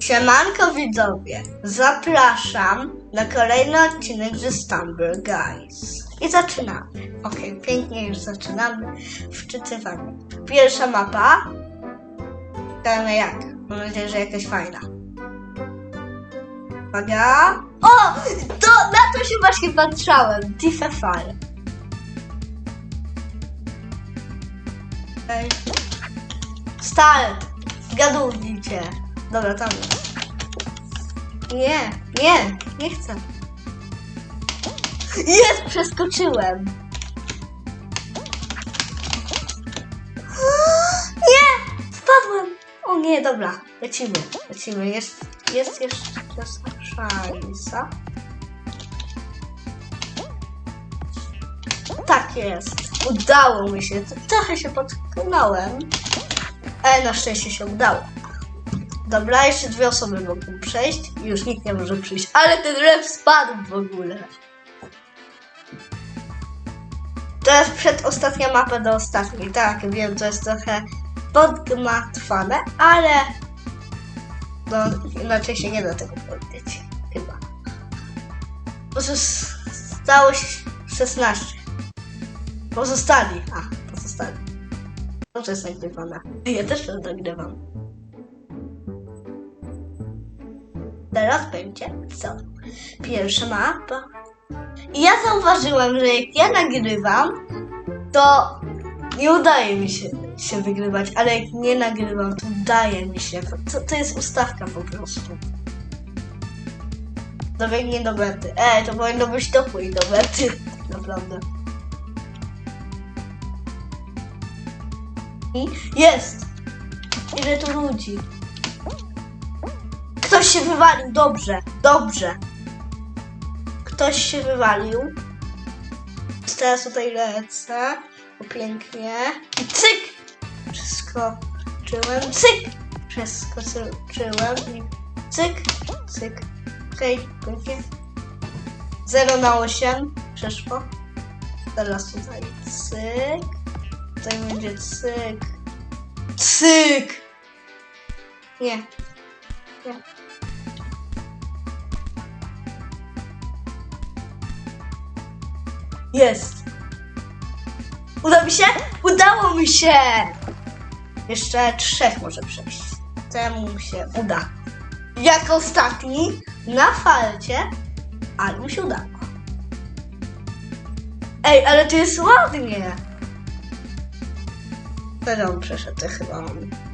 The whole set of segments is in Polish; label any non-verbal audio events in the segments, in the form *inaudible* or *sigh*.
Siemanko widzowie, zapraszam na kolejny odcinek ze Stumble Guys. I zaczynamy. Okej, pięknie już zaczynamy. Wczytywanie. Pierwsza mapa. Dajmy jak? Mam nadzieję, że jakaś fajna. Uwaga. O! To, na to się właśnie patrzałem. Tifefal. Ej. Start! Zgadujcie. Dobra, tam. Nie, nie, nie chcę. Jest, przeskoczyłem. *gasps* Nie, spadłem. O nie, dobra, lecimy, lecimy. Jest, jest jeszcze szansa. Tak jest. Udało mi się. Trochę się potknąłem. Ale na szczęście się udało. Dobra, jeszcze dwie osoby mogą przejść. Już nikt nie może przyjść. Ale ten rep spadł w ogóle. Teraz przedostatnia mapa do ostatniej. Tak, wiem, to jest trochę podgmatwane, ale no inaczej się nie da tego powiedzieć. Chyba. Pozostało się 16. Pozostali. A, pozostali. No to jest nagrywane. Ja też to nagrywam. Teraz będzie co? Pierwsza mapa. I ja zauważyłem, że jak ja nagrywam, to nie udaje mi się, się wygrywać, ale jak nie nagrywam, to udaje mi się. To, to jest ustawka po prostu. Dobiegnie do mety. Ej, to powinno być dopój do mety. *laughs* Naprawdę. I jest! Ile tu ludzi? Ktoś się wywalił, dobrze, dobrze. Ktoś się wywalił. Teraz tutaj lecę. Pięknie. I cyk! Przeskoczyłem. Cyk! Przeskoczyłem. Cyk, cyk. Okej, pięknie. 0 na 8 przeszło. Teraz tutaj cyk. Tutaj będzie cyk. Cyk! Nie. Nie. Jest! Uda mi się? Udało mi się! Jeszcze trzech może przejść. Temu się uda. Jak ostatni na falcie, ale mu się udało. Ej, ale to jest ładnie! Teraz on przeszedł, to chyba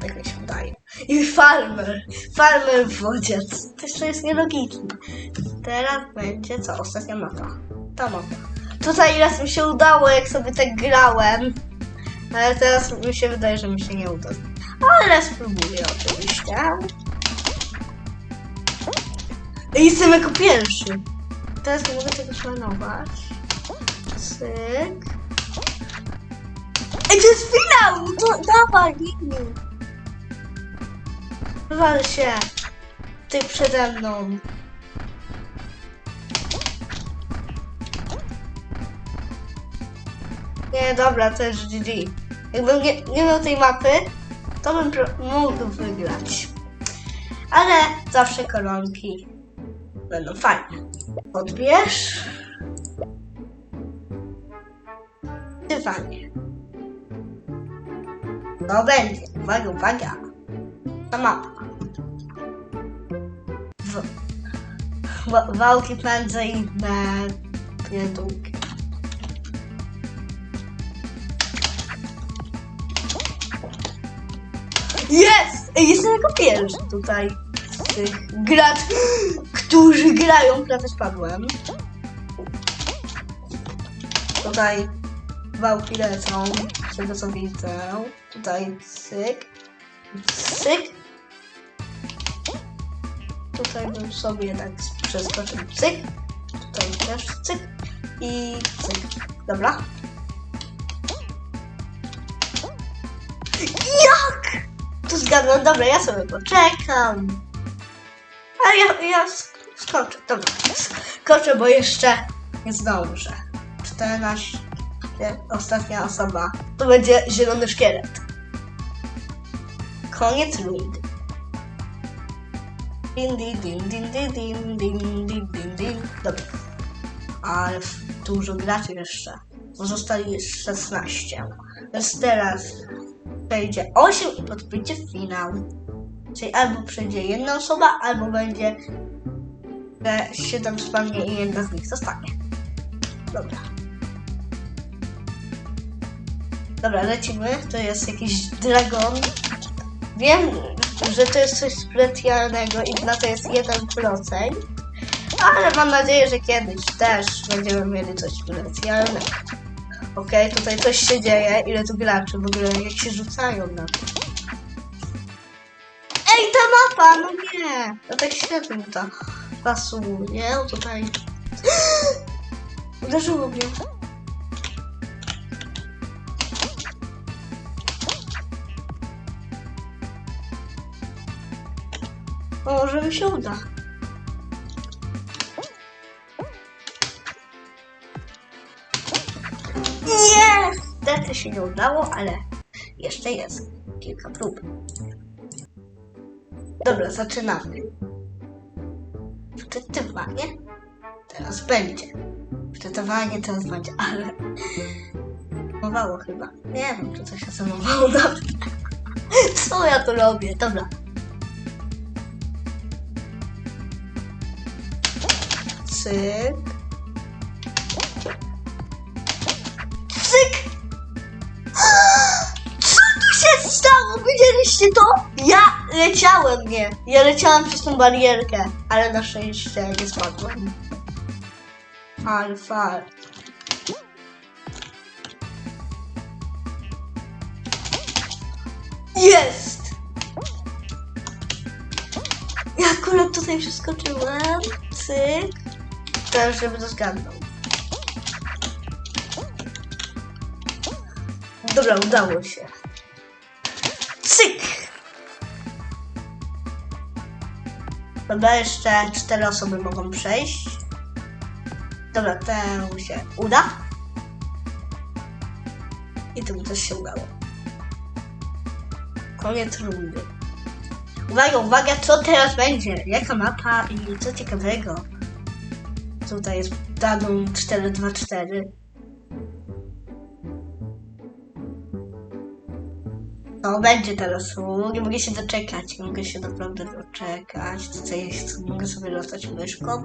tak mi się wydaje. I farmer, farmer w wodzie, to jeszcze jest nielogiczne. Teraz będzie co? Ostatnia mapa. Ta mapa. Tutaj raz mi się udało, jak sobie tak grałem. Ale teraz mi się wydaje, że mi się nie uda. Ale spróbuję oczywiście. I jestem jako pierwszy. Teraz nie mogę tego planować. Cyk. Ej, to jest finał! To dawaj, biegnij. Wywal się. Ty przede mną. Nie, dobra, to jest GG. Jakbym nie, nie miał tej mapy, to bym mógł wygrać. Ale zawsze koronki będą fajne. Odbierz. Dywanie. No będzie. Uwaga, uwaga. Ta mapa. W, wałki pędzyjne, pierdółki. Jest! Jestem jako pierwszy tutaj z tych gracz, którzy grają. Ja też padłem. Tutaj wałki lecą, z tego co widzę. Tutaj cyk, cyk. Tutaj bym sobie tak przeskoczył cyk. Tutaj też cyk i cyk. Dobra. Tu zgadłem, dobra, ja sobie poczekam. A ja, ja sk- skoczę, dobra. Skoczę, bo jeszcze nie zdążę. 14. Ostatnia osoba. To będzie zielony szkielet. Koniec rundy. Din, din, din, din, din, din, din, din, din. Dobra. Ale dużo graczy jeszcze. Pozostali 16. Więc teraz przejdzie 8 i podbędzie finał. Czyli albo przejdzie jedna osoba, albo będzie że 7 spadnie i jedna z nich zostanie. Dobra. Dobra, lecimy. To jest jakiś dragon. Wiem, że to jest coś specjalnego i na to jest 1%. Ale mam nadzieję, że kiedyś też będziemy mieli coś specjalnego. Okej, tutaj coś się dzieje. Ile tu graczy w ogóle, jak się rzucają na to. Ej, ta mapa! No nie! No tak świetnie to pasuje. Tutaj... *gasps* Uderzyło mnie. Może mi się uda. Nie! Niestety się nie udało, ale jeszcze jest kilka prób. Dobra, zaczynamy. Wczytywanie teraz będzie. Wczytywanie teraz będzie, ale zamowało chyba. Nie wiem, czy to się zamowało nawet. *laughs* Co ja tu robię? Dobra. Cyk! Widzieliście to? Ja leciałem, nie. Ja leciałem przez tą barierkę, ale na szczęście nie spadłem. Fal. Jest! Ja akurat tutaj przeskoczyłem. Cyk. Teraz, żeby to zgadnął. Dobra, udało się. Dobra, jeszcze cztery osoby mogą przejść. Dobra, temu się uda. I temu też się udało. Koniec rundy. Uwaga, uwaga, co teraz będzie? Jaka mapa i co ciekawego? Tutaj jest daną 424. No, będzie teraz. Nie mogę się doczekać. Mogę się naprawdę doczekać. Tutaj jest, mogę sobie dostać myszką.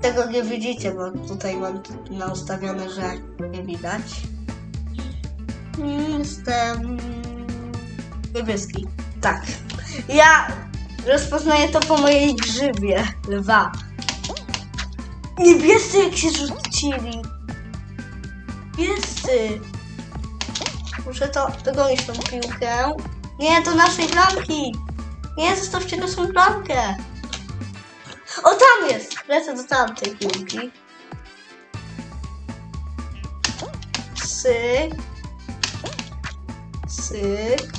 Tego nie widzicie, bo tutaj mam na ustawione, że nie widać. Jestem niebieski. Tak. Ja rozpoznaję to po mojej grzybie. Lwa. Niebiescy jak się rzucili. Niebiescy. Muszę to dogonić tą piłkę. Nie, to naszej bramki. Nie, zostawcie naszą bramkę. O, tam jest. Lecę do tamtej piłki. Syk. Syk.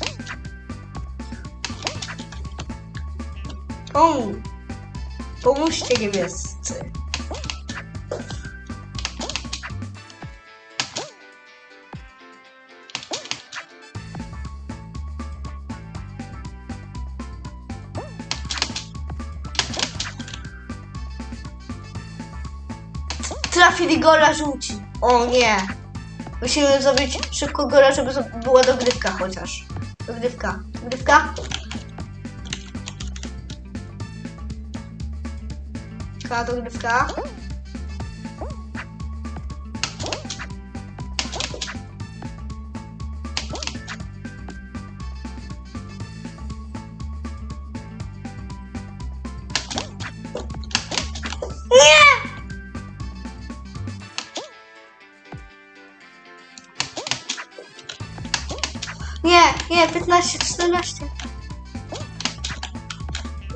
Pomóż. Pomóżcie niebiescy. Trafili gola rzuci. O nie. Musimy zrobić szybko gola, żeby była dogrywka chociaż. Dogrywka. Dogrywka. Dogrywka, dogrywka. Nie, nie, 15, 14.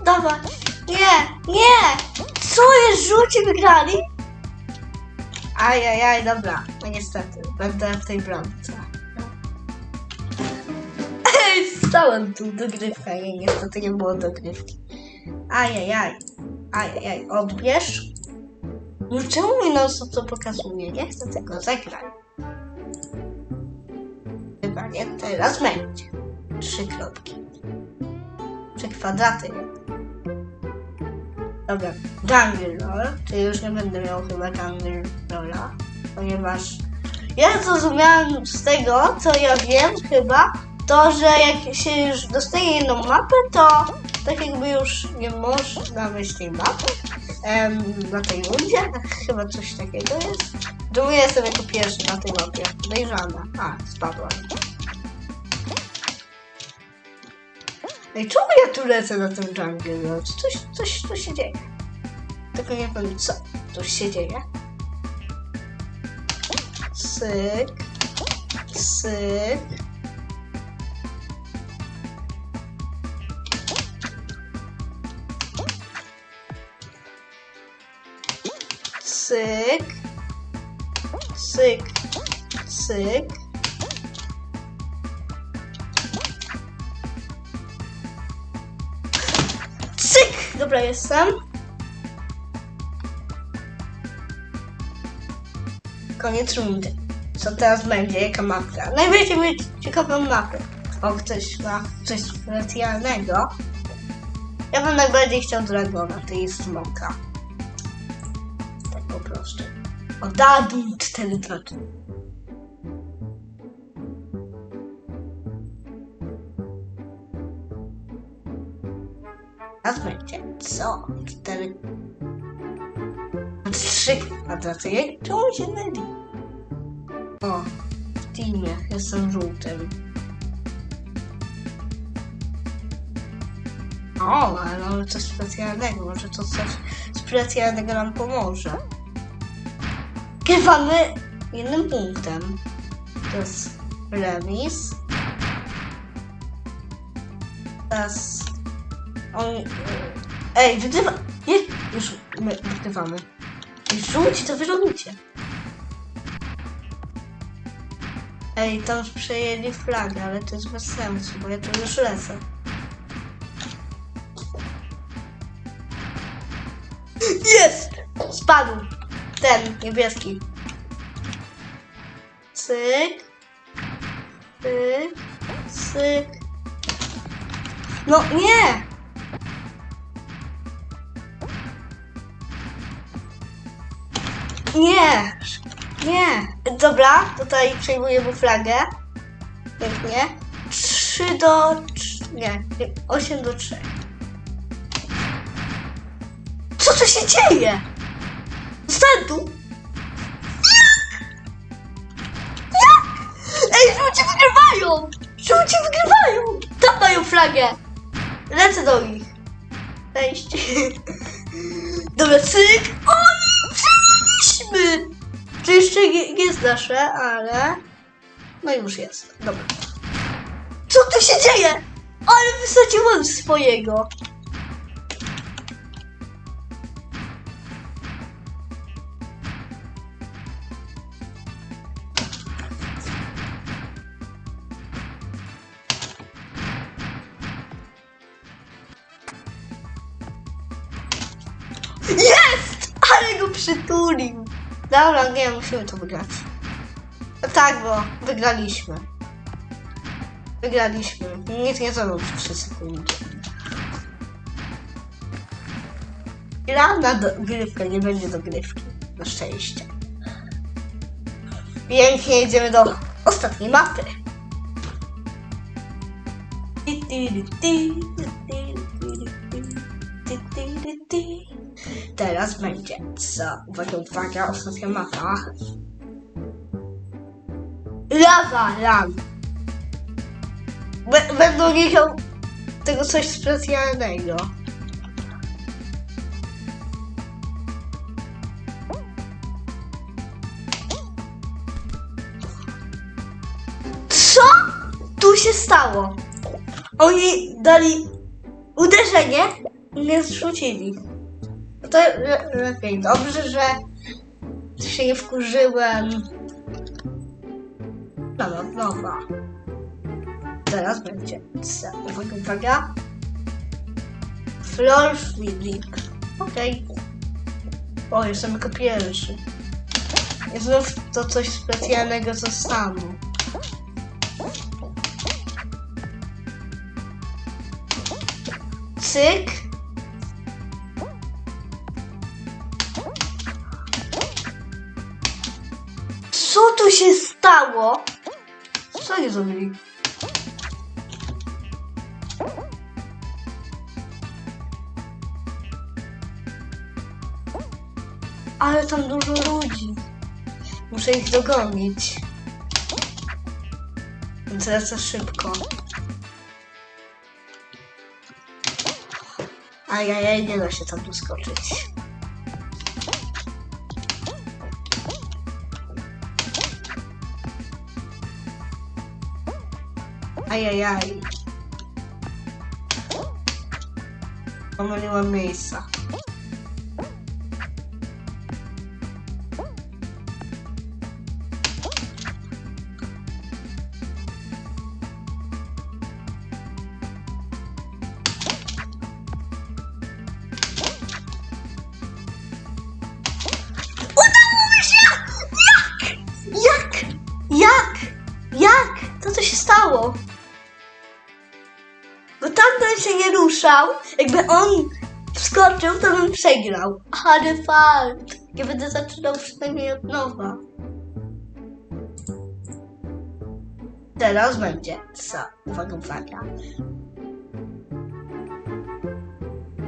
Dawaj. Nie, nie! Co jest? Rzuci wygrali? Ajajaj, dobra. No niestety, będę w tej bramce. Ej, stałem tu dogrywka. Nie, niestety nie było dogrywki. Ajajaj. Ajajaj, odbierz. No czemu mi non to pokazuje? Nie chcę tego zagrać. Chyba nie, teraz będzie. Trzy kropki. Czy kwadraty? Dobra, Jungle Roll, czyli już nie będę miał chyba Jungle Rolla, ponieważ ja zrozumiałem z tego, co ja wiem chyba, to, że jak się już dostaje jedną mapę, to tak jakby już nie można wejść tej mapy em, na tej rundzie. Chyba coś takiego jest. Dumie jestem jako pierwszy na tej mapie. Podejrzana. A, spadła. Ej, czemu ja tu lecę na tym jungle? No, coś, coś tu się dzieje. Tylko nie wiem co tu się dzieje. Syk. Syk. Syk. Syk. Syk. Dobra, jestem. Koniec rundy. Co teraz będzie? Jaka mapka? Najbardziej mieć ciekawą mapę. O, ktoś ma coś specjalnego. Ja bym najbardziej chciał Dragona, to jest smoka. Tak po prostu. O, Dadum 4 co? 4 Trzy kwadraty. Jak czemu się myli? O, w teamie jestem żółtym. O, ale mamy coś specjalnego. Może to coś specjalnego nam pomoże. Grywamy jednym punktem. To jest remis. Teraz on... Ej, wygrywa... Nie, już my wygrywamy. Żółci, to wyrobujcie. Ej, tam już przejęli flagę, ale to jest bez sensu, bo ja tu już lecę. Jest! Spadł! Ten, niebieski. Cyk. Cyk. Cyk. No nie! Nie! Nie! Dobra, tutaj przejmujemy flagę. Pięknie. 3 do... trz- Nie, 8 do 3. Co tu się dzieje? Zostań tu! Jak? Ej, żółci wygrywają! Żółci wygrywają! Tam mają flagę! Lecę do nich. Wejść. *laughs* Dobra, cyk! Oni przegraliśmy! To jeszcze jest nasze, ale... No już jest. Dobra. Co tu się dzieje? Ale wysadziłem swojego. Jest! Ale go przytulił. Dobra, nie, musimy to wygrać. No tak, bo wygraliśmy. Wygraliśmy. Nic nie zrobił przez 3 sekundy. Gra na nie będzie dogrywki. Na szczęście. Pięknie, idziemy do ostatniej mapy. Teraz będzie co? Uwaga, uwaga, ostatnia mapa. Lava Land. B- będą miał tego coś specjalnego. Co tu się stało? Oni dali uderzenie i mnie zrzucili. No to le- lepiej. Dobrze, że się nie wkurzyłem. Dobra, dobra. Teraz będzie. Uwaga, uwaga. Floor Flip. Okej. O, jestem jako pierwszy. I znów to coś specjalnego co samo. Cyk. Tu się stało? Co nie zrobili? Ale tam dużo ludzi. Muszę ich dogonić. Więc lecę szybko. Ajajaj, nie da się tam doskoczyć. Ajajaj. Pomyliłam miejsca. Udało ruszał. Jakby on wskoczył, to bym przegrał. Ale fart. Nie będę zaczynał przynajmniej od nowa. Teraz będzie. Co? Uwaga, uwaga.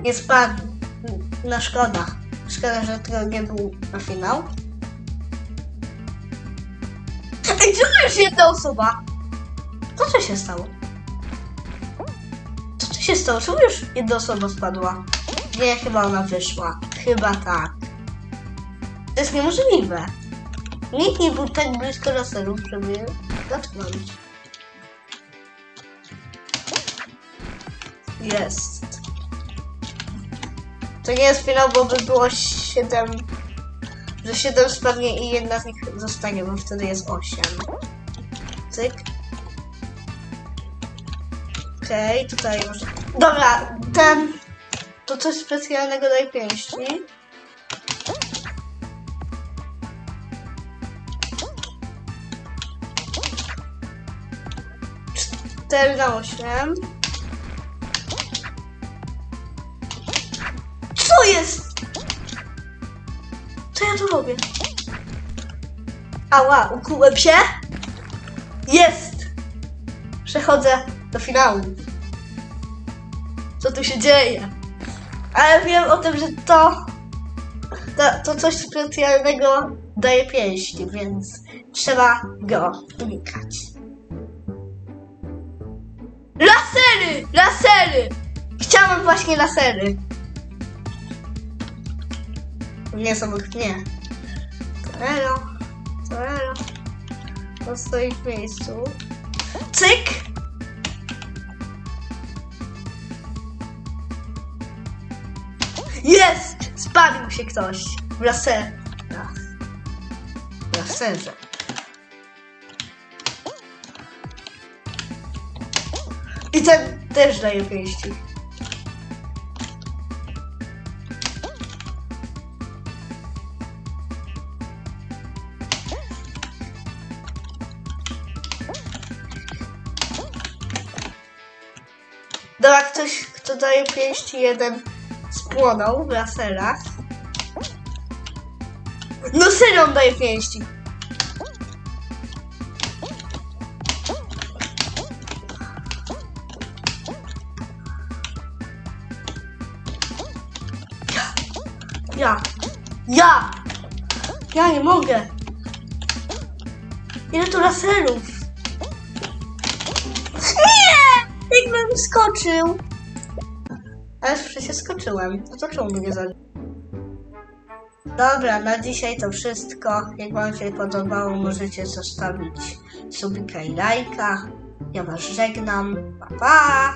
Nie spadł. No szkoda. Szkoda, że tego nie był na finał. Ej, czemu już jedna osoba? Co się stało? Się stało? Czemu już jedna osoba spadła? Nie, chyba ona wyszła. Chyba tak. To jest niemożliwe. Nikt nie był tak blisko laserów, żeby dotknąć. Jest. To nie jest finał, bo by było 7. Że 7 spadnie i jedna z nich zostanie, bo wtedy jest 8. Cyk. Okej, tutaj może. Dobra, ten. To coś specjalnego daj pięści. Cztery na osiem. Co jest? Co ja tu robię? Ała, ukułem się? Jest! Przechodzę do finału. Co tu się dzieje? Ale wiem o tym, że to, to, to coś specjalnego daje pięści, więc trzeba go unikać. Lasery! Lasery! Chciałam właśnie lasery. Nie są mnie. Torero, torero. On stoi w miejscu. Cyk! Jest! Spadł się ktoś. W laserach. W laserze. I ten też daje pięści. Dobra, ktoś, kto daje pięści, jeden spłonął w laserach. No serio daje pięści. Ja. Ja. Ja nie mogę. Ile tu laserów? Nie! Jakbym skoczył. Ale przecież skoczyłem. No mnie zabił? Dobra, na dzisiaj to wszystko. Jak Wam się podobało, możecie zostawić subika i lajka. Ja Was żegnam. Pa, pa!